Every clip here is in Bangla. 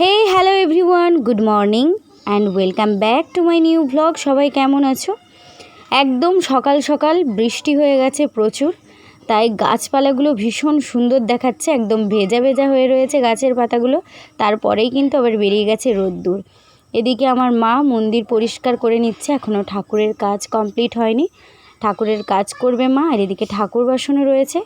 Hey hello everyone good morning and welcome back to my new vlog সবাই কেমন আছো? একদম সকাল সকাল বৃষ্টি হয়ে গেছে প্রচুর, তাই গাছপালাগুলো ভীষণ সুন্দর দেখাচ্ছে, একদম ভেজা ভেজা হয়ে রয়েছে গাছের পাতাগুলো, তারপরেই কিন্তু আবার বেরিয়ে গেছে রোদ্দুর। এদিকে আমার মা মন্দির পরিষ্কার করে নিচ্ছে এখনও ঠাকুরের কাজ কমপ্লিট হয়নি। ঠাকুরের কাজ করবে মা, আর এদিকে ঠাকুর বাসনও রয়েছে।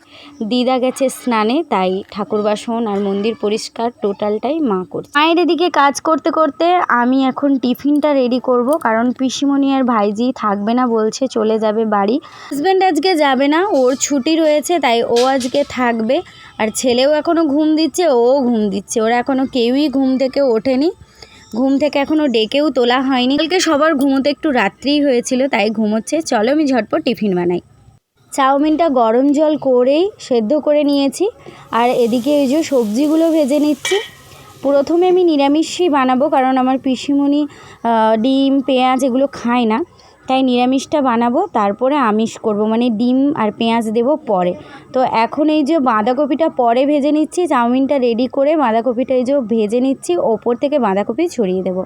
দিদা গেছে স্নানে, তাই ঠাকুর বাসন আর মন্দির পরিষ্কার টোটালটাই মা করছে। মায়ের এদিকে কাজ করতে করতে আমি এখন টিফিনটা রেডি করব, কারণ পিসিমণি আর ভাইজি থাকবে না, বলছে চলে যাবে বাড়ি। হাজব্যান্ড আজকে যাবে না, ওর ছুটি রয়েছে, তাই ও আজকে থাকবে। আর ছেলেও এখনও ঘুম দিচ্ছে, ও ঘুম দিচ্ছে, ওরা এখনও কেউই ঘুম থেকে ওঠেনি। ঘুম থেকে এখনও ডেকেও তোলা হয়নি। কালকে সবার ঘুমোতে একটু রাত্রি হয়েছিল, তাই ঘুমোচ্ছে। চলো আমি ঝটপট টিফিন বানাই। চাউমিনটা গরম জল করেই সেদ্ধ করে নিয়েছি। আর এদিকে এই যে সবজিগুলো ভেজে নিচ্ছি। প্রথমে আমি নিরামিষই বানাবো, কারণ আমার পিসিমণি ডিম, পেঁয়াজ এগুলো খায় না। তাই নিরামিষটা বানাবো, তারপরে আমিষ করব মানে ডিম আর পেঁয়াজ দেব পরে। তো এখন এই যে বাঁধাকপিটা পরে ভেজে নিচ্ছি, চাউমিনটা রেডি করে বাঁধাকপিটা এই যে ভেজে নিচ্ছি, ওপর থেকে বাঁধাকপি ছড়িয়ে দেবো।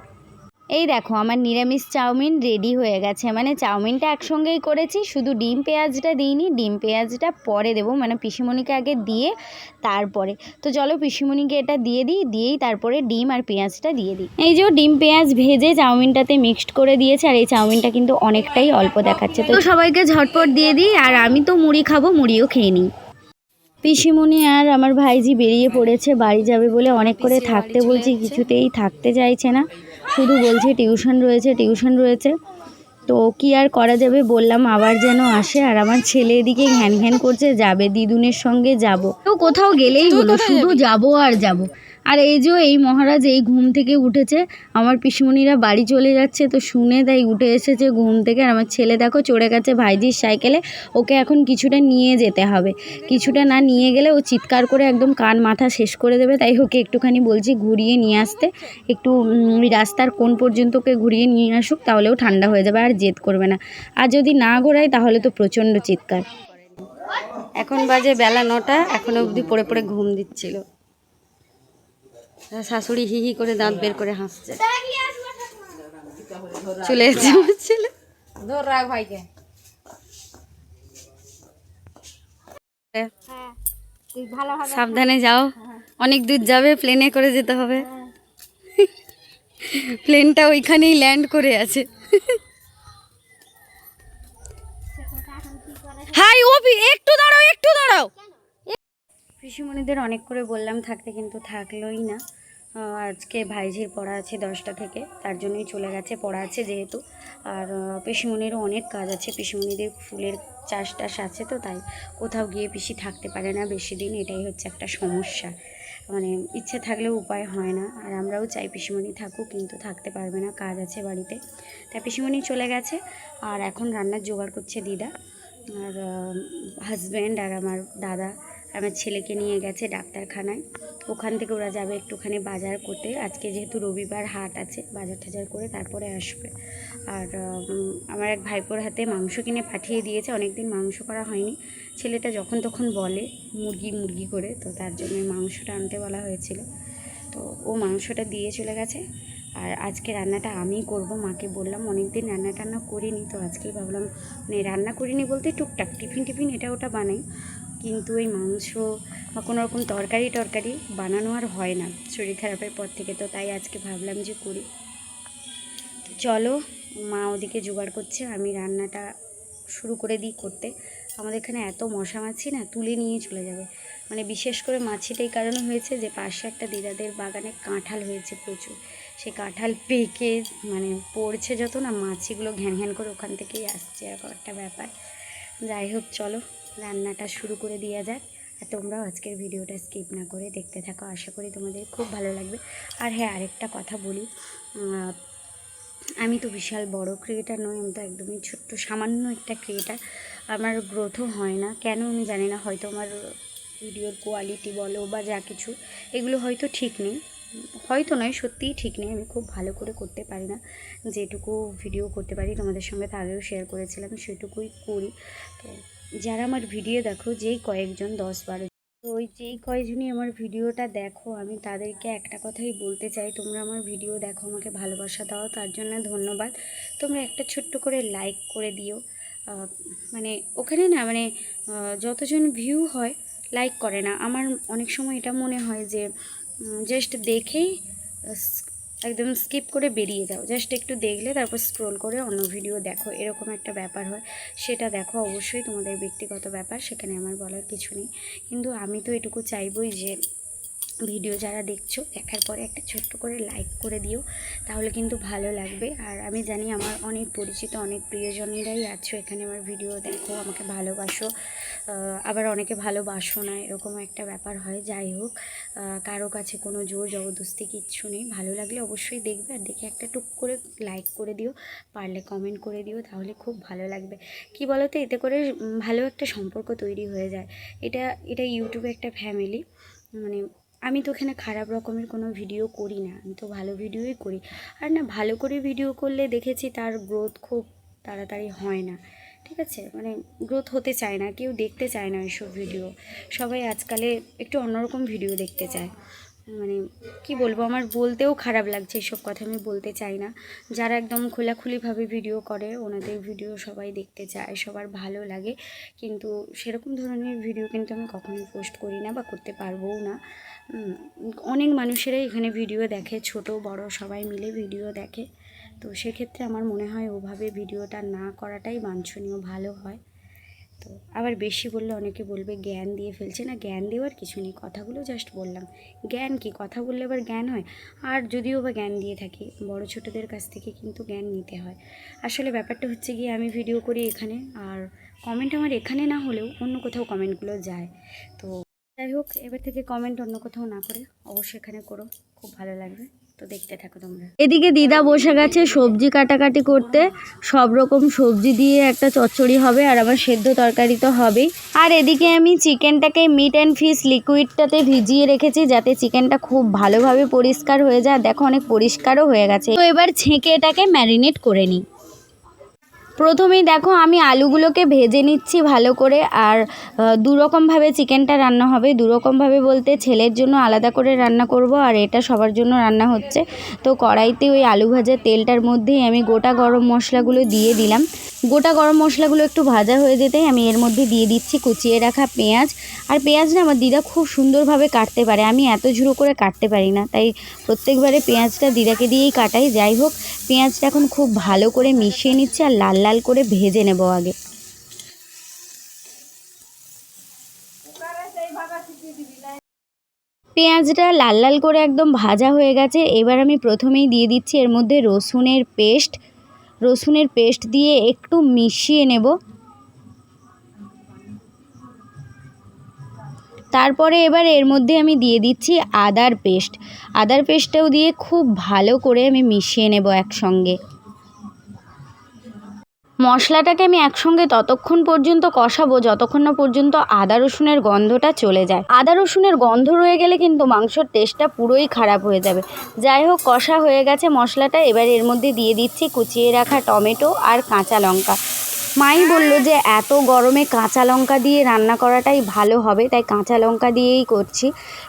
এই দেখো, আমার নিরামিষ চাউমিন রেডি হয়ে গেছে। মানে চাউমিনটা একসঙ্গেই করেছি, শুধু ডিম পেঁয়াজটা দিইনি, ডিম পেঁয়াজটা পরে দেবো। মানে পিসিমণিকে আগে দিয়ে তারপরে। তো চলো পিসিমণিকে এটা দিয়ে দিই, দিয়েই তারপরে ডিম আর পেঁয়াজটা দিয়ে দিই। এই যে ডিম পেঁয়াজ ভেজে চাউমিনটাতে মিক্সড করে দিয়েছে, আর এই চাউমিনটা কিন্তু অনেকটাই অল্প দেখাচ্ছে। তো সবাইকে ঝটপট দিয়ে দিই, আর আমি তো মুড়ি খাব, মুড়িও খেয়ে নিই। পিসিমণি আর আমার ভাইজি বেরিয়ে পড়েছে, বাড়ি যাবে বলে অনেক করে থাকতে বলছি, কিছুতেই থাকতে চাইছে না। শুধু বলছে টিউশন রয়েছে টিউশন রয়েছে। তো কি আর করা যাবে বললাম আবার যেন আসে। আর আমার ছেলে এদিকে ঘ্যান ঘ্যান করছে যাবে দিদুনের সঙ্গে যাব। তো কোথাও গেলেই হলো শুধু যাব আর যাব। আর এই যে এই মহারাজ এই ঘুম থেকে উঠেছে, আমার পিসমণিরা বাড়ি চলে যাচ্ছে তো শুনে তাই উঠে এসেছে ঘুম থেকে। আর আমার ছেলে দেখো চড়ে গেছে ভাইজির সাইকেলে, ওকে এখন কিছুটা নিয়ে যেতে হবে। কিছুটা না নিয়ে গেলে ও চিৎকার করে একদম কান মাথা শেষ করে দেবে, তাই ওকে একটুখানি বলছি ঘুরিয়ে নিয়ে আসতে। একটু রাস্তার কোন পর্যন্ত ওকে ঘুরিয়ে নিয়ে আসুক তাহলেও ঠান্ডা হয়ে যাবে, আর জেদ করবে না। আর যদি না ঘোরায়, তাহলে তো প্রচণ্ড চিৎকার। এখন বাজে বেলা নটা, এখনও অবধি পড়ে পড়ে ঘুম দিচ্ছিল। শাশুড়ি হি হি করে দাঁত বের করে হাসছে। চলে এসেছে আমার ছেলে ধর রাখ ভাইকে। সাবধানে যাও। অনেক দূর যাবে প্লেনে করে যেতে হবে। প্লেনটা ওইখানেই ল্যান্ড করে আছে। হাই ওপি একটু দাঁড়াও একটু দাঁড়াও। পিসিমণিদের অনেক করে বললাম, থাকতে কিন্তু থাকলোই না। আজকে ভাইঝির পড়া আছে দশটা থেকে, তার জন্যই চলে গেছে, পড়া আছে যেহেতু। আর পিসিমণিরও অনেক কাজ আছে, পিসিমণিদের ফুলের চাষ টাস আছে তো, তাই কোথাও গিয়ে পিসি থাকতে পারে না বেশি দিন, এটাই হচ্ছে একটা সমস্যা। মানে ইচ্ছে থাকলেও উপায় হয় না, আর আমরাও চাই পিসিমণি থাকুক, কিন্তু থাকতে পারবে না, কাজ আছে বাড়িতে। তাই পিসিমণি চলে গেছে, আর এখন রান্নার জোগাড় করছে দিদা, আর হাজব্যান্ড আর আমার দাদা। আমার ছেলেকে নিয়ে গেছে ডাক্তারখানায়। ওখান থেকে ওরা যাবে একটুখানি বাজার করতে। আজকে যেহেতু রবিবার হাট আছে, বাজার টাজার করে তারপরে আসবে। আর আমার এক ভাইপোর হাতে মাংস কিনে পাঠিয়ে দিয়েছে অনেক দিন মাংস করা হয়নি। ছেলেটা যখন তখন বলে মুরগি মুরগি করে, তো তার জন্য মাংসটা আনতে বলা হয়েছিল। তো ও মাংসটা দিয়ে চলে গেছে। আর আজকে রান্নাটা আমি করব, মাকে বললাম অনেক দিন রান্না টান্না করিনি, তো আজকেই ভাবলাম মানে রান্না করিনি বলতে টুকটাক, টিফিন টিফিন এটা ওটা বানাই। কিন্তু এই মাংস বা কোনো রকম তরকারি টরকারি বানানো আর হয় না। শরীর খারাপের পর থেকে তো তাই আজকে ভাবলাম যে করি। চলো, মা ওদিকে জোগাড় করছে, আমি রান্নাটা শুরু করে দিই করতে। আমাদের এখানে এত মশা মাছি না, তুলে নিয়ে চলে যাবে। মানে বিশেষ করে মাছিটা এই কারণে হয়েছে যে পাশে একটা দিদাদের বাগানে কাঁঠাল হয়েছে প্রচুর। সেই কাঁঠাল পেকে মানে পড়ছে যত না, মাছিগুলো ঘ্যান ঘ্যান করে ওখান থেকেই আসছে, এরকম একটা ব্যাপার। যাই হোক, চলো। রান্নাটা শুরু করে দেওয়া যাক। আর তোমরাও আজকের ভিডিওটা স্কিপ না করে দেখতে থাকো। আশা করি তোমাদের খুব ভালো লাগবে। আর হ্যাঁ আরেকটা কথা বলি। আমি তো বিশাল বড় ক্রিয়েটার নই, আমি তো একদমই ছোট্ট, সামান্য একটা ক্রিয়েটার। আমার গ্রোথও হয় না। কেন আমি জানি না, হয়তো আমার ভিডিওর কোয়ালিটি বলো বা যা কিছু, এগুলো হয়তো ঠিক নেই। হয়তো নয়, সত্যিই ঠিক নেই। আমি খুব ভালো করে করতে পারি না। যেটুকু ভিডিও করতে পারি, তোমাদের সঙ্গে তো আগেও শেয়ার করেছিলাম, সেটুকুই করি। তো যারা আমার ভিডিও দেখো, যেই কয়েকজন, দশ বারো তো ওই যেই কয়জনই আমার ভিডিওটা দেখো, আমি তাদেরকে একটা কথাই বলতে চাই, তোমরা আমার ভিডিও দেখো, আমাকে ভালোবাসা দাও, তার জন্য ধন্যবাদ। তোমরা একটা ছোট্ট করে লাইক করে দিও। মানে ওখানে না মানে যতজন ভিউ হয় লাইক করে না। আমার অনেক সময় এটা মনে হয় যে জাস্ট দেখেই একদম স্কিপ করে বেরিয়ে যাও। জাস্ট একটু দেখলে তারপর স্ক্রোল করে অন্য ভিডিও দেখো। এরকম একটা ব্যাপার হয়। সেটা দেখো অবশ্যই তোমাদের ব্যক্তিগত ব্যাপার, সেখানে আমার বলার কিছু নেই। কিন্তু আমি তো এটুকু চাইবই যে ভিডিও যারা দেখছ, দেখার পরে একটা ছোট্ট করে লাইক করে দিও, তাহলে কিন্তু ভালো লাগবে। আর আমি জানি আমার অনেক পরিচিত, অনেক প্রিয়জনেরাই আছো এখানে আমার ভিডিও দেখো, আমাকে ভালোবাসো। আবার অনেকে ভালোবাসো না, এরকম একটা ব্যাপার হয়। যাই হোক কারও কাছে কোনো জোর জবরদস্তি কিচ্ছু নেই। ভালো লাগলে অবশ্যই দেখবে, আর দেখে একটা টুক করে লাইক করে দিও, পারলে কমেন্ট করে দিও, তাহলে খুব ভালো লাগবে। কি বলো তো এতে করে ভালো একটা সম্পর্ক তৈরি হয়ে যায়। এটা এটা ইউটিউবে একটা ফ্যামিলি মানে আমি তো এখানে খারাপ রকমের কোনো ভিডিও করি না, আমি তো ভালো ভিডিওই করি। আর না, ভালো করে ভিডিও করলে দেখেছি তার গ্রোথ খুব তাড়াতাড়ি হয় না। ঠিক আছে? মানে গ্রোথ হতে চায় না, কেউ দেখতে চায় না এসব ভিডিও সবাই আজকালে একটু অন্যরকম ভিডিও দেখতে চায়। মানে কি বলব, আমার বলতেও খারাপ লাগছে এসব কথা, আমি বলতে চাই না। যারা একদম খোলাখুলিভাবে ভিডিও করে, ওনাদের ভিডিও সবাই দেখতে চায়, সবার ভালো লাগে। কিন্তু সেরকম ধরনের ভিডিও কিন্তু আমি কখনোই পোস্ট করি না বা করতে পারবও না। অনেক মানুষেরাই এখানে ভিডিও দেখে, ছোট, বড় সবাই মিলে ভিডিও দেখে। তো সেক্ষেত্রে আমার মনে হয় ওভাবে ভিডিওটা না করাটাই বাঞ্ছনীয়, ভালো হয়। তো। আবার বেশি বললে অনেকে বলবে জ্ঞান দিয়ে ফেলছে। না, জ্ঞান দেওয়ার কিছু নেই। কথাগুলো জাস্ট বললাম। জ্ঞান কি? কথা বললে আবার জ্ঞান হয়? আর যদিও বা জ্ঞান দিয়ে থাকি, বড় ছোটদের কাছ থেকে কিন্তু জ্ঞান নিতে হয়। আসলে ব্যাপারটা হচ্ছে গিয়ে আমি ভিডিও করি এখানে। আর কমেন্ট আমার এখানে না হলেও অন্য কোথাও কমেন্টগুলো যায়। তো যাই হোক, এবার থেকে কমেন্ট অন্য কোথাও না করে। অবশ্যই এখানে করো। খুব ভালো লাগবে। তো দেখতে থাকো তোমরা। এদিকে দিদা বসে গেছে সবজি কাটাকাটি করতে। সব রকম সবজি দিয়ে একটা চচ্চড়ি হবে আর আমার সেদ্ধ তরকারি তো হবেই। আর এদিকে আমি চিকেনটাকে মিট অ্যান্ড ফিস লিকুইডটাতে ভিজিয়ে রেখেছি যাতে চিকেনটা খুব ভালোভাবে পরিষ্কার হয়ে যায়। দেখো অনেক পরিষ্কারও হয়ে গেছে। তো এবার ছেঁকে এটাকে ম্যারিনেট করে নিই। প্রথমেই দেখো আমি আলুগুলোকে ভেজে নিচ্ছি ভালো করে আর দুরকমভাবে চিকেনটা রান্না হবে। দুরকমভাবে বলতে ছেলের জন্য আলাদা করে রান্না করব আর এটা সবার জন্য রান্না হচ্ছে। তো কড়াইতে ওই আলু ভাজা তেলটার মধ্যেই আমি গোটা গরম মশলাগুলো দিয়ে দিলাম। গোটা গরম মশলাগুলো একটু ভাজা হয়ে যেতেই আমি এর মধ্যে দিয়ে দিচ্ছি কুচিয়ে রাখা পেঁয়াজ। আর পেঁয়াজ না আমার দিদা খুব সুন্দরভাবে কাটতে পারে। আমি এত ঝুড়ো করে কাটতে পারি না। তাই প্রত্যেকবারে পেঁয়াজটা দিদাকে দিয়েই কাটাই। যাই হোক, পেঁয়াজটা এখন খুব ভালো করে মিশিয়ে নিচ্ছে আর লাল লাল করে ভেজে নেব আগে। পেঁয়াজটা লাল লাল করে একদম ভাজা হয়ে গেছে। এবার আমি প্রথমেই দিয়ে দিচ্ছি এর মধ্যে রসুনের পেস্ট। রসুনের পেস্ট দিয়ে একটু মিশিয়ে নেব। তারপরে এবার এর মধ্যে আমি দিয়ে দিচ্ছি আদার পেস্ট। আদার পেস্টটাও দিয়ে খুব ভালো করে আমি মিশিয়ে নেব একসঙ্গে। মশলাটাকে আমি একসঙ্গে ততক্ষণ পর্যন্ত কষাবো যতক্ষণ না পর্যন্ত আদা রসুনের গন্ধটা চলে যায়। আদা রসুনের গন্ধ রয়ে গেলে কিন্তু মাংসর টেস্টটা পুরোই খারাপ হয়ে যাবে। যাই হোক, কষা হয়ে গেছে মশলাটা। এবার এর মধ্যে দিয়ে দিচ্ছি কুচিয়ে রাখা টমেটো আর কাঁচা লঙ্কা। মাই বলল যে, এত গরমে কাঁচা লঙ্কা দিয়ে রান্না করাটাই ভালো হবে, তাই কাঁচা লঙ্কা দিয়েই করছি।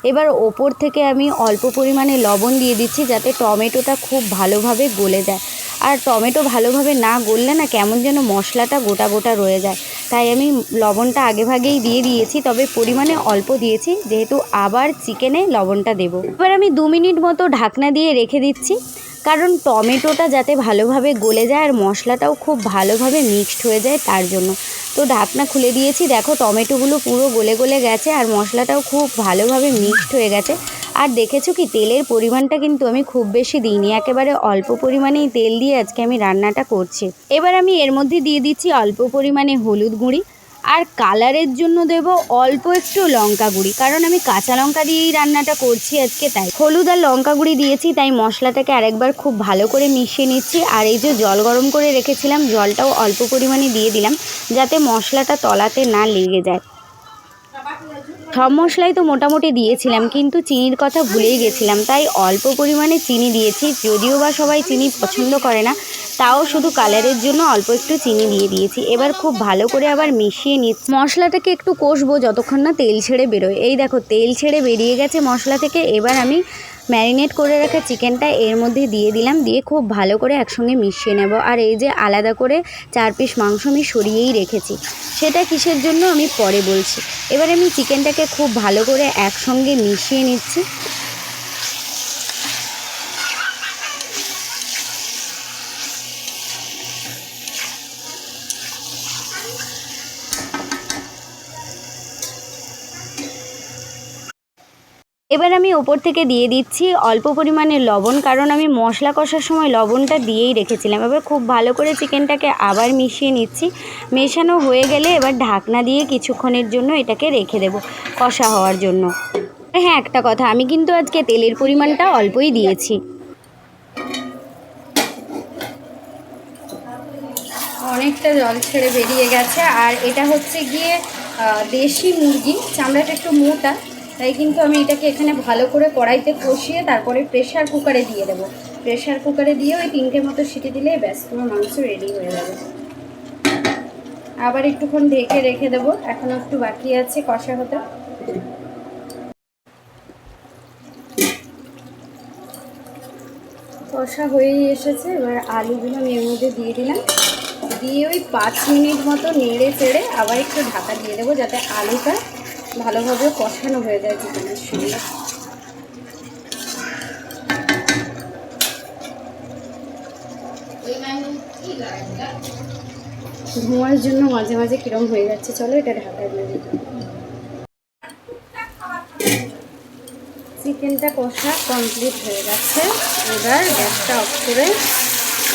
এবার ওপর থেকে আমি অল্প পরিমাণে লবণ দিয়ে দিচ্ছি, যাতে টমেটোটা খুব ভালোভাবে গলে যায়। আর টমেটো ভালোভাবে না গললে না কেমন যেন মশলাটা গোটা গোটা রয়ে যায়। তাই আমি লবণটা আগে ভাগেই দিয়ে দিয়েছি, তবে পরিমাণে অল্প দিয়েছি, যেহেতু আবার চিকেনে লবণটা দেবো। এবার আমি দু মিনিট মতো ঢাকনা দিয়ে রেখে দিচ্ছি। কারণ টমেটোটা যাতে ভালোভাবে গলে যায় আর মশলাটাও খুব ভালোভাবে মিক্সড হয়ে যায় তার জন্য। তো ঢাকনা খুলে দিয়েছি। দেখো টমেটোগুলো পুরো গলে গলে গেছে আর মশলাটাও খুব ভালোভাবে মিক্সড হয়ে গেছে। আর দেখেছ কি, তেলের পরিমাণটা কিন্তু আমি খুব বেশি দিইনি। একেবারে অল্প পরিমাণেই তেল দিয়ে আজকে আমি রান্নাটা করছি। এবার আমি এর মধ্যে দিয়ে দিচ্ছি অল্প পরিমাণে হলুদ গুঁড়ি। আর কালারের জন্য দেব অল্প একটু লঙ্কা গুঁড়ি। কারণ আমি কাঁচা লঙ্কা দিয়েই রান্নাটা করছি আজকে, তাই। হলুদ আর লঙ্কা গুঁড়ি দিয়েছি, তাই মশলাটাকে আরেকবার খুব ভালো করে মিশিয়ে নিচ্ছি। আর এই যে জল গরম করে রেখেছিলাম, জলটাও অল্প পরিমাণে দিয়ে দিলাম, যাতে মশলাটা তলাতে না লেগে যায়। সব মশলাই তো মোটামুটি দিয়েছিলাম, কিন্তু চিনির কথা ভুলেই গেছিলাম, তাই অল্প পরিমাণে চিনি দিয়েছি, যদিও বা সবাই চিনি পছন্দ করে না তাও শুধু কালারের জন্য অল্প একটু চিনি দিয়ে দিয়েছি। এবার খুব ভালো করে আবার মিশিয়ে নিচ্ছি। মশলাটাকে একটু কষবো যতক্ষণ না তেল ছেড়ে বেরোয়। এই দেখো, তেল ছেড়ে বেরিয়ে গেছে মশলা থেকে। এবার আমি ম্যারিনেট করে রাখা চিকেনটা এর মধ্যে দিয়ে দিলাম। দিয়ে খুব ভালো করে একসঙ্গে মিশিয়ে নেব। আর এই যে আলাদা করে চার পিস মাংস আমি সরিয়েই রেখেছি। সেটা কিসের জন্য আমি পরে বলছি। এবার আমি চিকেনটাকে খুব ভালো করে একসঙ্গে মিশিয়ে নিচ্ছি। এবার আমি ওপর থেকে দিয়ে দিচ্ছি অল্প পরিমাণে লবণ, কারণ আমি মশলা কষার সময় লবণটা দিয়েই রেখেছিলাম। এবার খুব ভালো করে চিকেনটাকে আবার মিশিয়ে নিচ্ছি। মেশানো হয়ে গেলে এবার ঢাকনা দিয়ে কিছুক্ষণের জন্য এটাকে রেখে দেব কষা হওয়ার জন্য। হ্যাঁ একটা কথা, আমি কিন্তু আজকে তেলের পরিমাণটা অল্পই দিয়েছি। অনেকটা জল ছেড়ে বেরিয়ে গেছে, আর এটা হচ্ছে গিয়ে দেশি মুরগি, চামড়াটা একটু মোটা। তাই কিন্তু আমি এটাকে এখানে ভালো করে কড়াইতে কষিয়ে তারপরে প্রেশার কুকারে দিয়ে দেবো। প্রেশার কুকারে দিয়ে ওই তিনটে মতো সিটি দিলেই ব্যাস তোমার মাংস রেডি হয়ে যাবে আবার একটুক্ষণ ঢেকে রেখে দেবো এখনও একটু বাকি আছে কষা হতে। কষা হয়েই এসেছে, এবার আলুগুলো আমি এর মধ্যে দিয়ে দিলাম। দিয়ে ওই পাঁচ মিনিট মতো নেড়ে চেড়ে আবার একটু ঢাকা দিয়ে দেবো, যাতে আলুটা ভালোভাবে কষানো হয়ে যায় চিকেনের সঙ্গে। ধোঁয়ার জন্য মাঝে মাঝে কিরম হয়ে যাচ্ছে, চলো এটা ঢাকা দিয়ে দিই। চিকেনটা কষা কমপ্লিট হয়ে গেছে। এবার গ্যাসটা অফ করে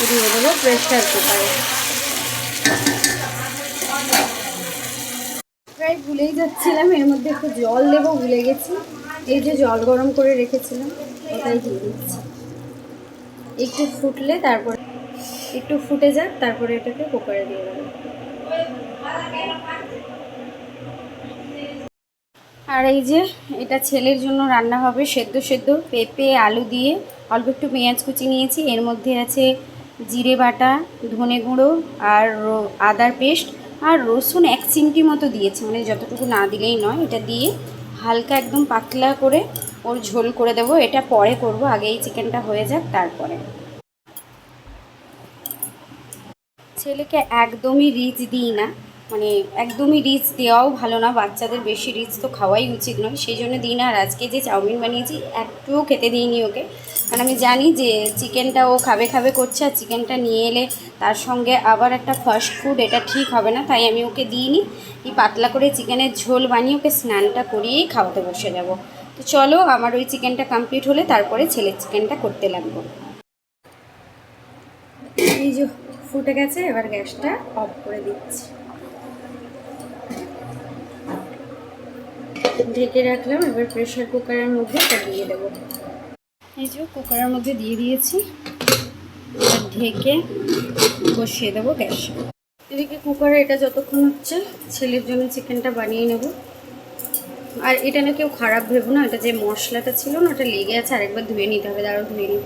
দিয়ে দেবো প্রেশার কুকারে। প্রায় ভুলেই যাচ্ছিলাম, এর মধ্যে একটু জল দেবো, ভুলে গেছি। এই যে জল গরম করে রেখেছিলাম, ওটাই দিয়ে দিচ্ছি। একটু ফুটলে তারপরে, একটু ফুটে যাক, তারপরে এটাকে কুকারে দিয়ে দেবো। আর এই যে, এটা ছেলের জন্য রান্না হবে, সেদ্ধ সেদ্ধ, পেঁপে, আলু দিয়ে। অল্প একটু পেঁয়াজ কুচি নিয়েছি, এর মধ্যে আছে জিরে বাটা, ধনে গুঁড়ো, আর আদার পেস্ট। আর রসুন এক চিমটি মতো দিয়েছি মানে যতটুকু না দিলেই নয়, এটা দিয়ে হালকা একদম পাতলা করে ওর ঝোল করে দেবো। এটা পরে করব আগে এই চিকেনটা হয়ে যাক, তারপরে। ছেলেকে একদমই রিচ দিই না মানে একদমই রিচ দেওয়াও ভালো না, বাচ্চাদের বেশি রিচ তো খাওয়াই উচিত নয়, সেই জন্য দিই না। আর আজকে যে চাউমিন বানিয়েছি একটুও খেতে দিইনি ওকে। কারণ আমি জানি যে চিকেনটা ও খাবে খাবে করছে আর চিকেনটা নিয়ে এলে তার সঙ্গে আবার একটা ফাস্ট ফুড এটা ঠিক হবে না, তাই আমি ওকে দিইনি। এই পাতলা করে চিকেনের ঝোল বানিয়ে ওকে স্নানটা করিয়েই খাওয়াতে বসে যাব। তো চলো, আমার ওই চিকেনটা কমপ্লিট হলে তারপরে ছেলের চিকেনটা করতে লাগবো। এই যে, ফুটে গেছে, এবার গ্যাসটা অফ করে দিচ্ছি। ঢেকে রাখলাম এবার প্রেশার কুকারের মধ্যে এটা দিয়ে দেবো। এই যে কুকারের মধ্যে দিয়ে দিয়েছি ঢেকে বসিয়ে দেবো গ্যাস। এদিকে কুকারে এটা যতক্ষণ হচ্ছে ছেলের জন্য চিকেনটা বানিয়ে নেব। আর এটা না কেউ খারাপ ভেবো না এটা যে মশলাটা ছিল না ওটা লেগে আছে আরেকবার ধুয়ে নিতে হবে দাঁড়াও ধুয়ে নিই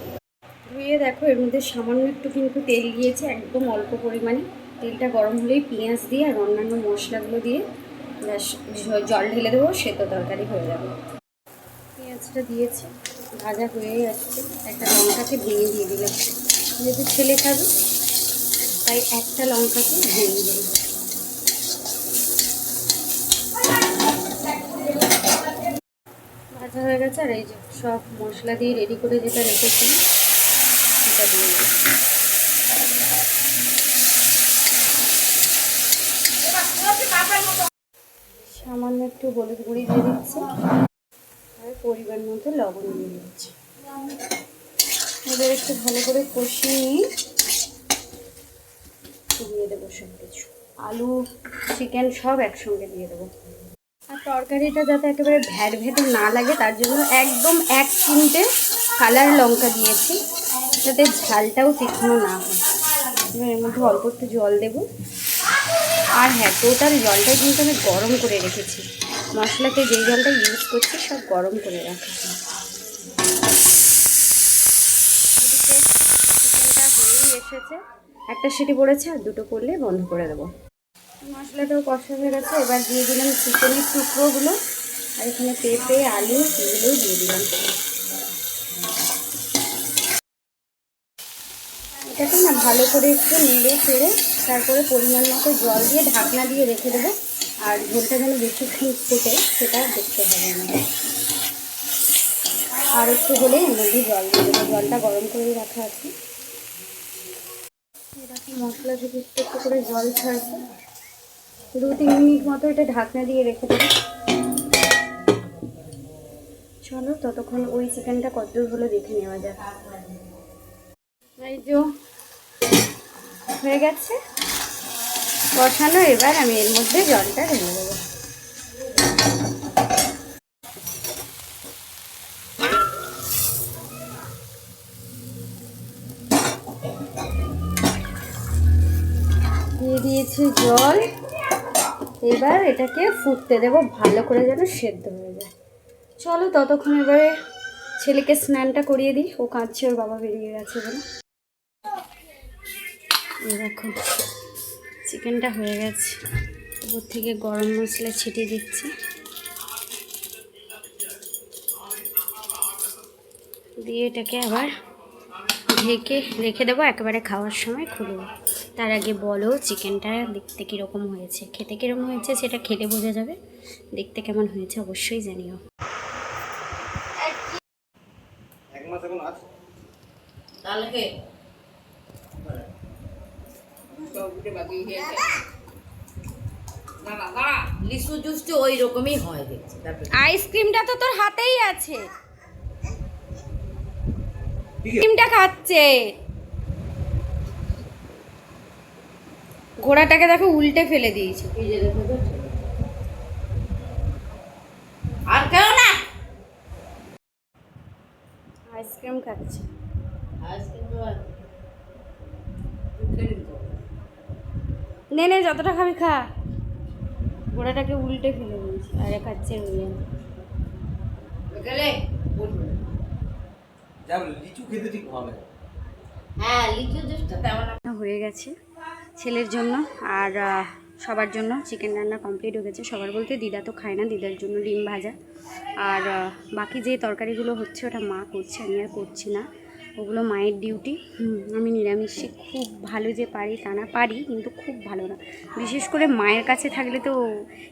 ধুয়ে দেখো এর মধ্যে সামান্য একটু কিন্তু তেল দিয়েছে একদম অল্প পরিমাণে। তেলটা গরম হলেই পেঁয়াজ দিয়ে আর অন্যান্য মশলাগুলো দিয়ে জল ঢেলে দেবো, সেদ্ধ তরকারি হয়ে যাবে। পেঁয়াজটা দিয়েছি, ভাজা হয়ে যাচ্ছে একটা লঙ্কাকে ভেঙে দিয়ে দিলাম। যেহেতু ছেলে খাবে, তাই একটা লঙ্কাকে ভেঙে দিলাম। ভাজা হয়ে গেছে, আর এই যে সব মশলা দিয়ে রেডি করে যেটা রেখেছি সেটা দিয়ে সামান্য একটু হলুদ গুঁড়ি দিয়ে দিচ্ছি। আর পরিমাণ মতো লবণ দিয়ে দিচ্ছি। এবার একটু ভালো করে কষিয়ে দিয়ে দেবো সব কিছু আলু চিকেন সব একসঙ্গে দিয়ে দেবো। আর তরকারিটা যাতে একেবারে ভ্যাট ভেটে না লাগে, তার জন্য একদম এক চিমটে কালার লঙ্কা দিয়েছি, যাতে ঝালটাও তীক্ষ্ণ না হয়। এর মধ্যে অল্প একটু জল দেবো। আর হ্যাঁ টোটাল জলটা কিন্তু আমি গরম করে রেখেছি। মশলাতে যেই জলটা ইউজ করছি, সব গরম করে রাখা এদিকে চিকেনটা হয়েই এসেছে। একটা সিটি পড়েছে আর দুটো পড়লে বন্ধ করে দেবো। মশলাটাও কষা হয়ে গেছে। এবার দিয়ে দিলাম চিকেনের টুকরোগুলো। আর এখানে পেঁপে, আলু এগুলো দিয়ে দিলাম। এটাকে না ভালো করে একটু নেড়ে ফেড়ে তারপরে পরিমাণ মতো জল দিয়ে ঢাকনা দিয়ে রেখে দেবো। আর ঝোলটা যেন বেশিক্ষণ ফোটে, সেটা দেখতে হবে আর একটু হলে মধ্যে জল দিয়ে জলটা গরম করে রাখা আছে। মশলা থেকে একটু একটু করে জল ছাড়ছে দু তিন মিনিট মতো এটা ঢাকনা দিয়ে রেখে দেবো। চলো, ততক্ষণ ওই চিকেনটা কতদূর হলো দেখে নেওয়া যাক। এই যে হয়ে গেছে। বসানো, এবার আমি এর মধ্যে জলটা ঢেলে দেবো। দিয়ে দিয়েছি জল। এবার এটাকে ফুটতে দেবো, ভালো করে যেন সেদ্ধ হয়ে যায়। চলো, ততক্ষণ এবারে ছেলেকে স্নানটা করিয়ে দিই। ও কাঁদছে, ওর বাবা বেরিয়ে গেছে বলে। দেখো, চিকেনটা হয়ে গেছে। উপর থেকে গরম মশলা ছিটিয়ে দিচ্ছি। দিয়ে এটাকে আবার ঢেকে রেখে দেবো, একেবারে খাওয়ার সময় খুলব তার আগে বলো চিকেনটা দেখতে কীরকম হয়েছে। খেতে কীরকম হয়েছে সেটা খেলে বোঝা যাবে। দেখতে কেমন হয়েছে অবশ্যই জানিও। এক লিচু জুসটা ওই রকমই হয় দেখছি আইসক্রিমটা তো তোর হাতেই আছে। ক্রিমটা খাচ্ছে। ঘোড়াটাকে দেখো উল্টে ফেলে দিয়েছে। আর কেউ না? আইসক্রিম খাচ্ছে। আইসক্রিম তো আর- নে নে যতটা খাবি খা। ঘোড়াটাকে উল্টে ফেলে দিয়েছে আরে খাচ্ছে রুইয়া। গেলে বলব। যা বলে, লিচু খেতে ঠিক ভালো লাগে হ্যাঁ হয়ে গেছে ছেলের জন্য আর সবার জন্য চিকেন রান্না কমপ্লিট হয়ে গেছে। সবার বলতে দিদা তো খায় না দিদার জন্য ডিম ভাজা। আর বাকি যে তরকারিগুলো হচ্ছে ওটা মা করছে আমি আর করছি না। ওগুলো মায়ের ডিউটি আমি নিরামিষে খুব ভালো যে পারি তা না, পারি কিন্তু খুব ভালো না। বিশেষ করে মায়ের কাছে থাকলে তো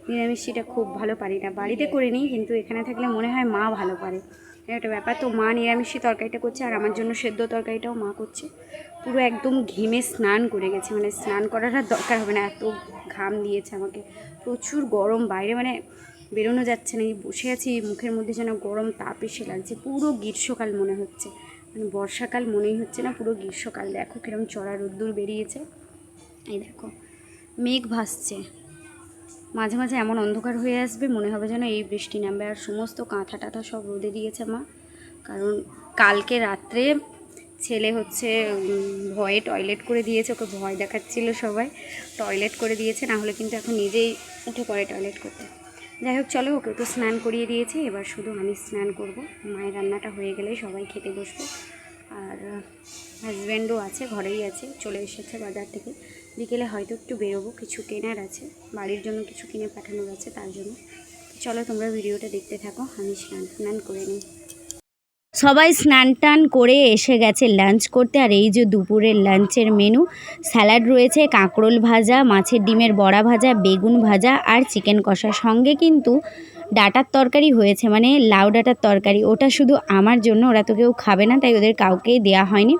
নিরামিষিটা খুব ভালো পারি না। বাড়িতে করে নিই কিন্তু এখানে থাকলে মনে হয় মা ভালো পারে। একটা ব্যাপার, তো মা নিরামিষি তরকারিটা করছে আর আমার জন্য সেদ্ধ তরকারিটাও মা করছে। পুরো একদম ঘেমে স্নান করে গেছে। মানে স্নান আর দরকার হবে না, এত ঘাম দিয়েছে আমাকে। প্রচুর গরম, বাইরে মানে বেরোনো যাচ্ছে না। বসে আছি, মুখের মধ্যে যেন গরম তাপ এসে লাগছে। পুরো গ্রীষ্মকাল মনে হচ্ছে। মানে বর্ষাকাল মনেই হচ্ছে না, পুরো গ্রীষ্মকাল। দেখো কিরম চড়া রোদ্দুর বেরিয়েছে। এই দেখো, মেঘ ভাসছে। মাঝে মাঝে এমন অন্ধকার হয়ে আসবে, মনে হবে যেন এই বৃষ্টি নামবে। আর সমস্ত কাঁথা টাথা সব রোদে দিয়েছে মা। কারণ কালকে রাত্রে ছেলে হচ্ছে ভয়ে টয়লেট করে দিয়েছে, ওকে ভয় দেখাচ্ছিল সবাই। টয়লেট করে দিয়েছে, না হলে কিন্তু এখন নিজেই উঠে পড়ে টয়লেট করতে। যাই হোক, চলো, ওকে তো স্নান করিয়ে দিয়েছে। এবার শুধু আমি স্নান করব। মায়ের রান্নাটা হয়ে গেলে সবাই খেতে বসবো। আর হাজব্যান্ডও আছে, ঘরেই আছে, চলে এসেছে বাজার থেকে। বিকেলে হয়তো একটু বেরোবো, কিছু কেনার আছে। বাড়ির জন্য কিছু কিনে পাঠানোর আছে, তার জন্য। চলো, তোমরা ভিডিওটা দেখতে থাকো, আমি স্নান স্নান করে নিই। সবাই স্নান টান করে এসে গেছে লাঞ্চ করতে। আর এই যে দুপুরের লাঞ্চের মেনু স্যালাড রয়েছে, কাঁকরোল ভাজা, মাছের ডিমের বড়া ভাজা, বেগুন ভাজা আর চিকেন কষা সঙ্গে কিন্তু ডাটার তরকারি হয়েছে মানে লাউ ডাটার তরকারি। ওটা শুধু আমার জন্য, ওরা তো কেউ খাবে না, তাই ওদের কাউকেই দেওয়া হয়নি।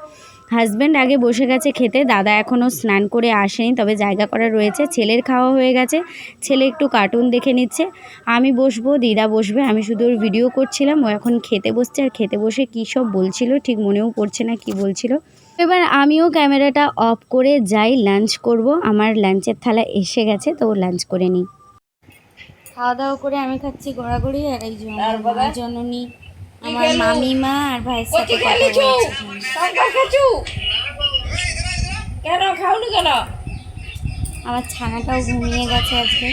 হাজব্যান্ড আগে বসে গেছে খেতে দাদা এখনও স্নান করে আসেনি তবে জায়গা করা রয়েছে ছেলের খাওয়া হয়ে গেছে ছেলে একটু কার্টুন দেখে নিচ্ছে আমি বসবো দিদা বসবে আমি শুধু ওর ভিডিও করছিলাম ও এখন খেতে বসছে আর খেতে বসে কী সব বলছিল ঠিক মনেও পড়ছে না কি বলছিল। এবার আমিও ক্যামেরাটা অফ করে যাই লাঞ্চ করব আমার লাঞ্চের থালা এসে গেছে তো লাঞ্চ করে নিই। খাওয়া দাওয়া করে আমি খাচ্ছি গড়াগড়ি আর এই যে আমার মা জননী আমার মামিমা আর ভাইয়ের সাথে কথা বলছে। কেন খাওনি কেন? আমার ছানাটাও ঘুমিয়ে গেছে আজকে।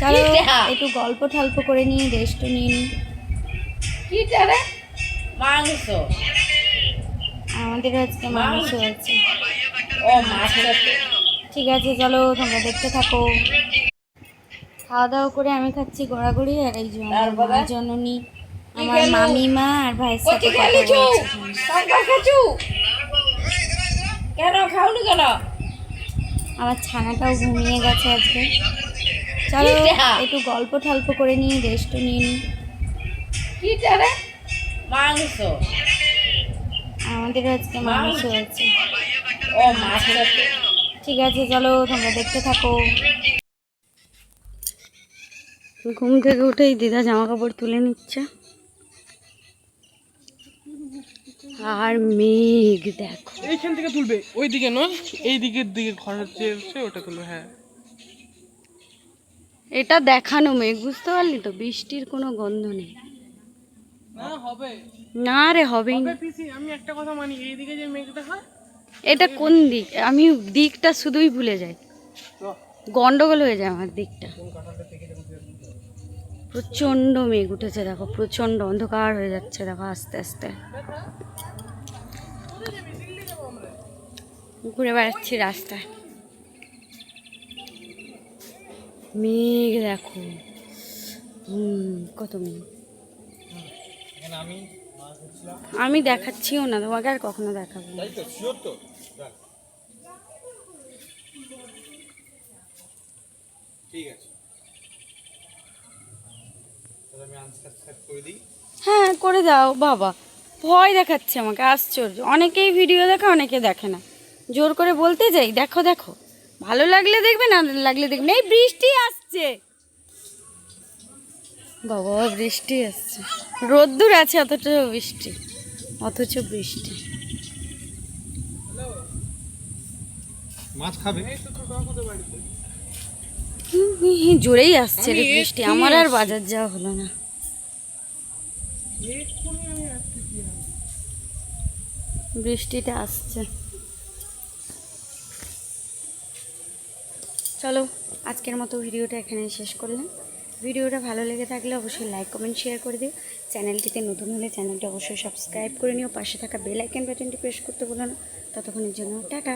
চলো একটু গল্প ঠাল্প করে নিয়ে রেস্টও নিয়ে নিই। কি রে মাংস। আমাদের আজকে মাংস আছে। ও ও ঠিক আছে চলো তোমরা দেখতে থাকো। খাওয়া দাওয়া করে আমি খাচ্ছি গড়াগড়ি আর এই জন্য জননী আমার? মামিমা আর ভাইয়ের সাথে কচি কথা বলছে। কেন খাওনি কেন? আমার ছানাটাও ঘুমিয়ে গেছে আজকে। চলো একটু গল্প ঠাল্প করে নিয়ে রেস্টও নিয়ে নিই। কি রে? মাংস। আমাদের আজকে মাংস হয়েছে ও মাছটা ঠিক আছে চলো তোমরা দেখতে থাকো। ঘুম থেকে উঠেই দিদা জামা কাপড় তুলে নিচ্ছে। আর মেঘ দেখো। এইখান থেকে তুলবে ওই দিকে নয় এই দিকের দিকে ঘর হচ্ছে ওটা তুলবে হ্যাঁ। এটা দেখানো মেঘ বুঝতে পারলি তো? বৃষ্টির কোনো গন্ধ নেই। না হবে। না রে হবেই না। আমি একটা কথা মানি এই দিকে যে মেঘটা হয় এটা কোন দিক? আমি দিকটা শুধুই ভুলে যাই। গন্ডগোল হয়ে যায় আমার দিকটা। প্রচণ্ড মেঘ উঠেছে দেখো প্রচণ্ড অন্ধকার হয়ে যাচ্ছে দেখো আস্তে আস্তে। ঘুরে বেড়াচ্ছি রাস্তায়। মেঘ দেখো। হুম, কত মেঘ। আমি দেখাচ্ছিও না, তোমাকে আর কখনো দেখাবো আমি হ্যাঁ করে দাও, বাবা। ভয় দেখাচ্ছে আমাকে, আশ্চর্য। অনেকেই ভিডিও দেখে, অনেকে দেখে না। জোর করে বলতে যাই দেখো দেখো। ভালো লাগলে দেখবে না লাগলে দেখবে এই বৃষ্টি আসছে। বাবা বৃষ্টি আসছে। রোদ্দুর আছে অথচ বৃষ্টি অথচ বৃষ্টি। মাছ খাবে? জোরেই আসছে রে বৃষ্টি। আমার আর বাজার যাওয়া হলো না। বৃষ্টিটা আসছে। চলো, আজকের মতো ভিডিওটা এখানে শেষ করলাম। ভিডিওটা ভালো লেগে থাকলে অবশ্যই লাইক কমেন্ট শেয়ার করে দিও। চ্যানেলটিতে নতুন হলে চ্যানেলটি অবশ্যই সাবস্ক্রাইব করে নিও। পাশে থাকা বেল আইকন বাটনটি প্রেস করতে বলো না। ততক্ষণের জন্য টাটা।